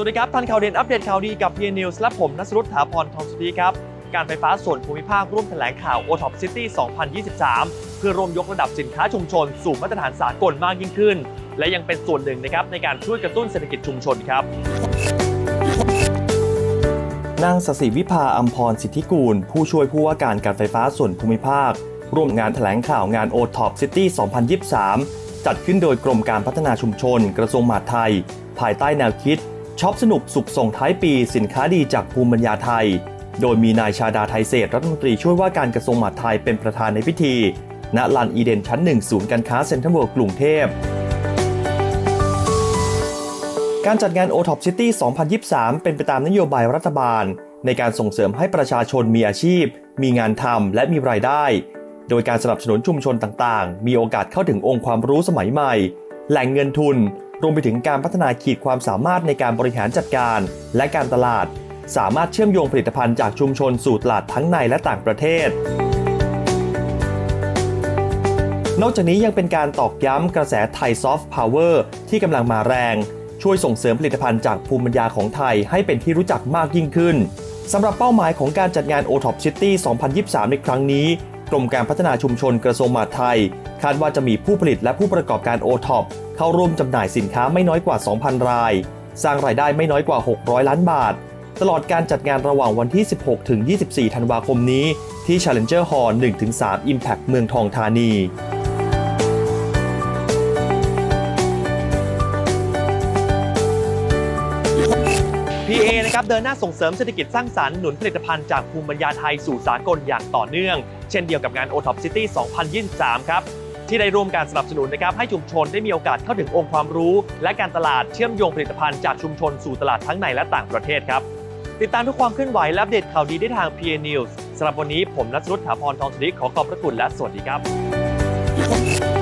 วัสดีครับทันข่าวเด่นอัปเดตข่าวดีกับ p n News และผมนัสรุตถาพรทองสุธีครับการไฟฟ้าส่วนภูมิภาคร่วมแถลงข่าว o t o p City 2023 เพื่อร่วมยกระดับสินค้าชุมชน สู่มาตรฐานสากลมากยิ่งขึ้น และยังเป็นส่วนหนึ่งนะครับในการช่วยกระตุ้นเศรษฐกิจชุมชนครับนางสศิวิภาอัมพรสิทธิกูล ผู้ช่วยผู้ว่าการการไฟฟ้าส่วนภูมิภาค ร่วมงานแถลงข่าวงาน o t o p City 2023 จัดขึ้นโดยกรมการพัฒนาชุมชน กระทรวงมหาดไทย ภายใต้แนวคิด ช็อปสนุกสุขส่งท้ายปีสินค้าดีจากภูมิปัญญาไทย โดยมีนายชาดาไทยเศษรัฐมนตรีช่วยว่าการกระทรวงมหาดไทยเป็นประธานในพิธี ณ ลานอีเดนชั้นหนึ่งศูนย์การค้าเซ็นทรัลเวิลด์กรุงเทพ การจัดงาน o t o p City 2023 เป็นไปตามนโยบายรัฐบาล ในการส่งเสริมให้ประชาชนมีอาชีพ มีงานทำและมีรายได้ โดยการสนับสนุนชุมชนต่างๆ มีโอกาสเข้าถึงองค์ความรู้สมัยใหม่ แหล่งเงินทุน รวมไปถึงการพัฒนาขีดความสามารถในการบริหารจัดการ และการตลาด สามารถเชื่อมโยงผลิตภัณฑ์จากชุมชนสู่ตลาดทั้งในและต่างประเทศ นอกจากนี้ยังเป็นการตอกย้ำกระแสไทยซอฟต์พาวเวอร์ที่กำลังมาแรง ช่วยส่งเสริมผลิตภัณฑ์จากภูมิปัญญาของไทยให้เป็นที่รู้จักมากยิ่งขึ้นสำหรับเป้าหมายของการจัดงาน o t o p City 2023 ในครั้งนี้ กรมการพัฒนาชุมชนกระทรวงมหาดไทย คาดว่าจะมีผู้ผลิตและผู้ประกอบการโอท็อปเข้าร่วมจำหน่ายสินค้าไม่น้อยกว่า 2,000 ราย สร้างรายได้ไม่น้อยกว่า 600 ล้านบาท ตลอดการจัดงานระหว่างวันที่ 16 ถึง 24 ธันวาคมนี้ ที่ Challenger Hall 1-3 Impact เมืองทองธานี PA นะครับเดินหน้าส่งเสริมเศรษฐกิจสร้างสรรค์หนุนผลิตภัณฑ์จากภูมิปัญญาไทยสู่สากลอย่างต่อเนื่อง เช่นเดียวกับงาน o t o p City 2023 ครับที่ได้ร่วมการสนับสนุนนะครับให้ชุมชนได้มีโอกาสเข้าถึงองค์ความรู้ และการตลาดเชื่อมโยงผลิตภัณฑ์จากชุมชนสู่ตลาดทั้งในและต่างประเทศครับติดตามทุกความเคลื่อนไหวและอัปเดตข่าวดีได้ทาง PA News สำหรับวันนี้ผมนัทรุตถาพรทองสุริขอขอบพระคุณและสวัสดีครับ